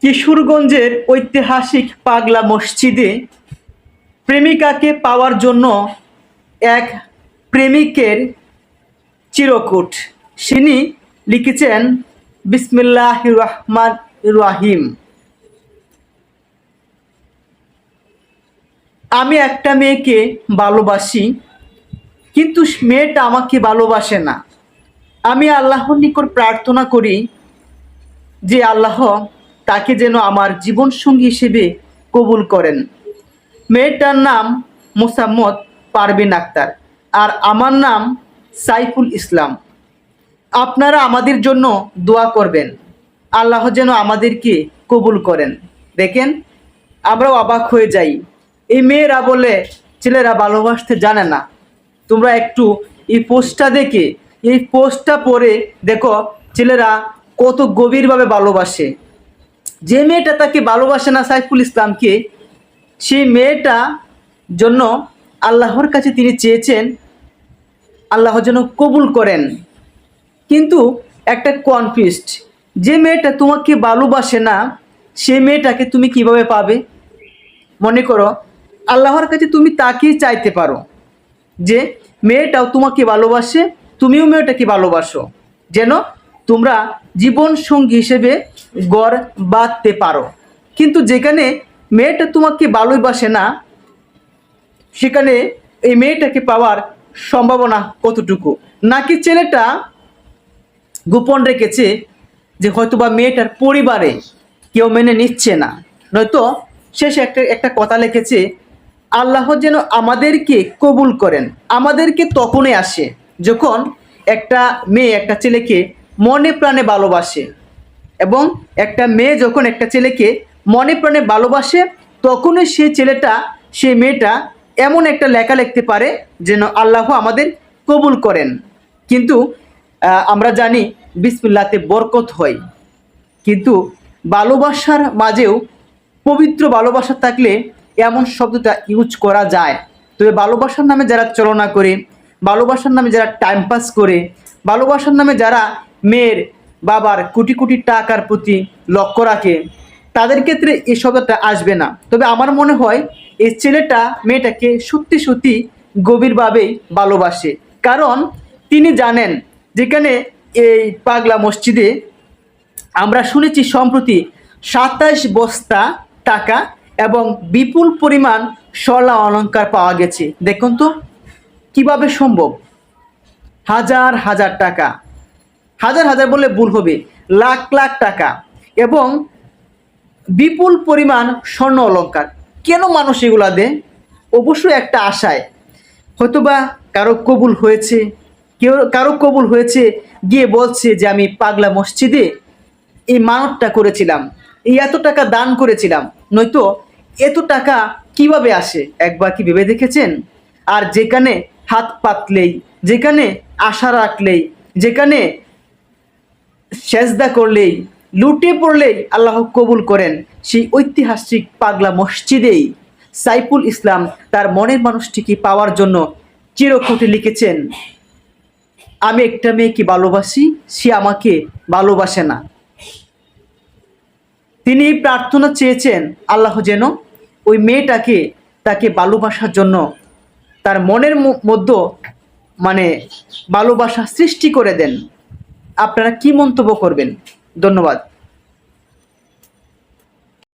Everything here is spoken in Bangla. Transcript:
কিশোরগঞ্জের ঐতিহাসিক পাগলা মসজিদে প্রেমিকাকে পাওয়ার জন্য এক প্রেমিকের চিরকুট। তিনি লিখেছেন বিসমিল্লাহ রহমান রাহিম। আমি একটা মেয়েকে ভালোবাসি, কিন্তু মেয়েটা আমাকে ভালোবাসে না। আমি আল্লাহর নিকট প্রার্থনা করি যে আল্লাহ তাকে যেন আমার জীবনসঙ্গী হিসেবে কবুল করেন। মেয়েটার নাম মোসাম্মদ পারবিন আক্তার আর আমার নাম সাইফুল ইসলাম। আপনারা আমাদের জন্য দোয়া করবেন। আল্লাহ যেন আমাদেরকে কবুল করেন। দেখেন, আমরাও অবাক হয়ে যাই। এই মেয়েরা বলে, ছেলেরা ভালোবাসতে জানে না। তোমরা একটু এই পোস্টটা দেখে, এই পোস্টটা পড়ে দেখো, ছেলেরা কত গভীরভাবে ভালোবাসে। যে মেয়েটা তাকে ভালোবাসে না সাইফুল ইসলামকে, সেই মেয়েটা জন্য আল্লাহর কাছে তিনি চেয়েছেন, আল্লাহ যেন কবুল করেন। কিন্তু একটা কনফিউজড যে মেয়েটা তোমাকে ভালোবাসে না, সেই মেয়েটাকে তুমি কীভাবে পাবে? মনে করো, আল্লাহর কাছে তুমি তাকেই চাইতে পারো যে মেয়েটাও তোমাকে ভালোবাসে, তুমিও মেয়েটাকে ভালোবাসো। যেন তোমরা জীবন সঙ্গী হিসেবে গড় বাঁধতে পারো। কিন্তু যেখানে মেয়েটা তোমাকে ভালোবাসে না, সেখানে এই মেয়েটাকে পাওয়ার সম্ভাবনা কতটুকু? নাকি ছেলেটা গোপন রেখেছে যে হয়তোবা মেয়েটার পরিবারে কেউ মেনে নিচ্ছে না? নয়তো শেষে একটা একটা কথা লিখেছে, আল্লাহ যেন আমাদেরকে কবুল করেন, আমাদেরকে তখনই আসে যখন একটা মেয়ে একটা ছেলেকে মনে প্রাণে ভালোবাসে। এবং একটা মেয়ে যখন একটা ছেলেকে মনে প্রাণে ভালোবাসে, তখনই সেই ছেলেটা, সে মেয়েটা এমন একটা লেখা লিখতে পারে যেন আল্লাহ আমাদের কবুল করেন। কিন্তু আমরা জানি বিসমিল্লাতে বরকত হয়। কিন্তু ভালোবাসার মাঝেও পবিত্র ভালোবাসা থাকলে এমন শব্দটা ইউজ করা যায়। তবে ভালোবাসার নামে যারা চলনা করে, ভালোবাসার নামে যারা টাইম পাস করে, ভালোবাসার নামে যারা মেয়ের বাবার কোটি কোটি টাকার প্রতি লক্ষ্য রাখে, তাদের ক্ষেত্রে এই শব্দটা আসবে না। তবে আমার মনে হয়, এই ছেলেটা, মেয়েটাকে সত্যি সত্যি গভীরভাবেই ভালোবাসে। কারণ তিনি জানেন, যেখানে এই পাগলা মসজিদে আমরা শুনেছি সম্প্রতি সাতাশ বস্তা টাকা এবং বিপুল পরিমাণ স্বর্ণ অলংকার পাওয়া গেছে। দেখুন তো, কীভাবে সম্ভব? হাজার হাজার টাকা। হাজার হাজার বললে ভুল হবে। লাখ লাখ টাকা। এবং বিপুল পরিমাণ স্বর্ণ অলঙ্কার কেন মানুষ এগুলা দেয়? অবশ্যই একটা আশায়। হয়তোবা কারও কবুল হয়েছে। কেউ, কারও কবুল হয়েছে গিয়ে বলছে যে আমি পাগলা মসজিদে এই মানবটা করেছিলাম। এই এত টাকা দান করেছিলাম। নয়তো এত টাকা কীভাবে আসে? একবার কি ভেবে দেখেছেন? আর যেখানে হাত পাতলেই, যেখানে আশা রাখলেই, যেখানে সেজদা করলেই, লুটে পড়লেই আল্লাহ কবুল করেন সেই ঐতিহাসিক পাগলা মসজিদেই। সাইফুল ইসলাম তার মনের মানুষটিকে পাওয়ার জন্য চিরকুটে লিখেছেন, আমি একটা মেয়েকে ভালোবাসি, সে আমাকে ভালোবাসে না। তিনি প্রার্থনা চেয়েছেন, আল্লাহ যেন ওই মেয়েটাকে তাকে ভালোবাসার জন্য তার মনের মধ্যে মানে ভালোবাসা সৃষ্টি করে দেন। আপনারা কি মন্তব্য করবেন? ধন্যবাদ।